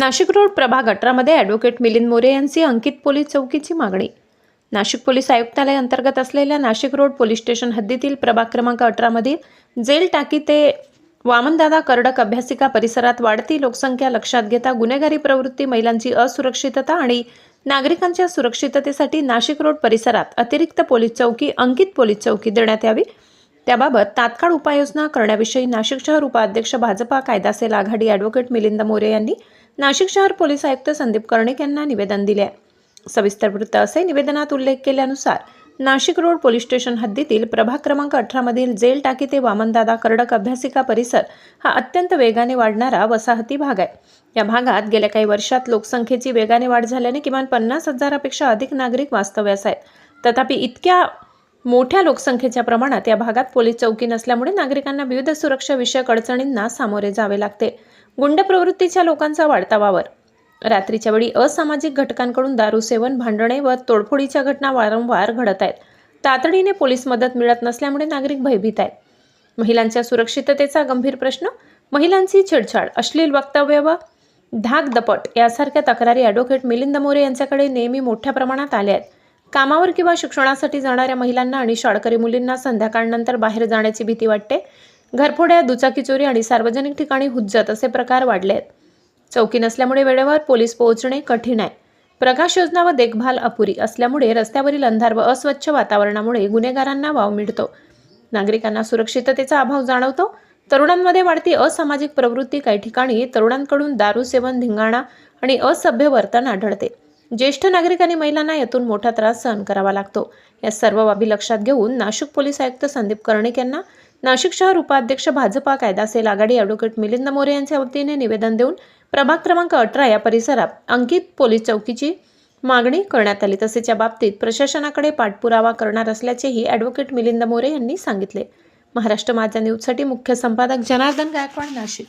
Nashik road प्रभाग अठरामध्ये advocate Milind More यांची अंकित पोलीस चौकीची मागणी. नाशिक पोलीस आयुक्तालय अंतर्गत असलेल्या नाशिक रोड पोलीस स्टेशन हद्दीतील प्रभाग क्रमांक अठरामधील जेल टाकी ते वामनदादा कर्डक अभ्यासिका परिसरात वाढती लोकसंख्या लक्षात घेता गुन्हेगारी प्रवृत्ती महिलांची असुरक्षितता आणि नागरिकांच्या सुरक्षिततेसाठी नाशिक रोड परिसरात अतिरिक्त पोलीस चौकी अंकित पोलीस चौकी देण्यात यावी. त्याबाबत तात्काळ उपाययोजना करण्याविषयी नाशिक शहर उपाध्यक्ष भाजपा कायदा सेल आघाडी ॲडव्होकेट मिलिंद मोरे यांनी नाशिक शहर पोलीस आयुक्त संदीप कर्णिक यांना निवेदन दिले आहे. सविस्तर वृत्त असे निवेदनात उल्लेख केल्यानुसार नाशिक रोड पोलीस स्टेशन हद्दीतील प्रभाग क्रमांक अठरामधील जेल टाकी ते वामनदादा कर्डक अभ्यासिका परिसर हा अत्यंत वेगाने वाढणारा वसाहती भाग आहे. या भागात गेल्या काही वर्षात लोकसंख्येची वेगाने वाढ झाल्याने किमान पन्नास हजारापेक्षा अधिक नागरिक वास्तव्यास आहेत. तथापि इतक्या मोठ्या लोकसंख्येच्या प्रमाणात या भागात पोलीस चौकी नसल्यामुळे नागरिकांना विविध सुरक्षाविषयक अडचणींना सामोरे जावे लागते. गुंड प्रवृत्तीच्या लोकांचा वाढता वावर रात्रीच्या वेळी असामाजिक घटकांकडून दारू सेवन भांडणे व तोडफोडीच्या घटना वारंवार घडत आहेत. तातडीने पोलीस मदत मिळत नसल्यामुळे नागरिक भयभीत आहेत. महिलांच्या सुरक्षिततेचा गंभीर प्रश्न महिलांची छेडछाड अश्लील वक्तव्य व धाकदपट यासारख्या तक्रारी ॲडव्होकेट मिलिंद मोरे यांच्याकडे नेहमी मोठ्या प्रमाणात आल्या आहेत. कामावर किंवा शिक्षणासाठी जाणाऱ्या महिलांना आणि शाळकरी मुलींना संध्याकाळनंतर बाहेर जाण्याची भीती वाटते. घरफोड्या दुचाकी चोरी आणि सार्वजनिक ठिकाणी हुज्जत असे प्रकार वाढले आहेत. चौकी नसल्यामुळे वेळेवर पोलीस पोहोचणे कठीण आहे. प्रकाश योजना व देखभाल अपुरी असल्यामुळे रस्त्यावरील अंधार व अस्वच्छ वातावरणामुळे गुन्हेगारांना वाव मिळतो. नागरिकांना सुरक्षिततेचा अभाव जाणवतो. तरुणांमध्ये वाढती असामाजिक प्रवृत्ती काही ठिकाणी तरुणांकडून दारू सेवन धिंगाणा आणि असभ्य वर्तन आढळते. ज्येष्ठ नागरिक आणि महिलांना यातून मोठा त्रास सहन करावा लागतो. या सर्व बाबी लक्षात घेऊन नाशिक पोलीस आयुक्त संदीप कर्णिक यांना नाशिक शहर उपाध्यक्ष भाजपा कायदा सेल आघाडी ॲडव्होकेट मिलिंद मोरे यांच्या वतीने निवेदन देऊन प्रभाग क्रमांक अठरा या परिसरात अंकित पोलीस चौकीची मागणी करण्यात आली. तसेच या बाबतीत प्रशासनाकडे पाठपुरावा करणार असल्याचेही ॲडव्होकेट मिलिंद मोरे यांनी सांगितले. महाराष्ट्र माझा न्यूजसाठी मुख्य संपादक जनार्दन गायकवाड नाशिक.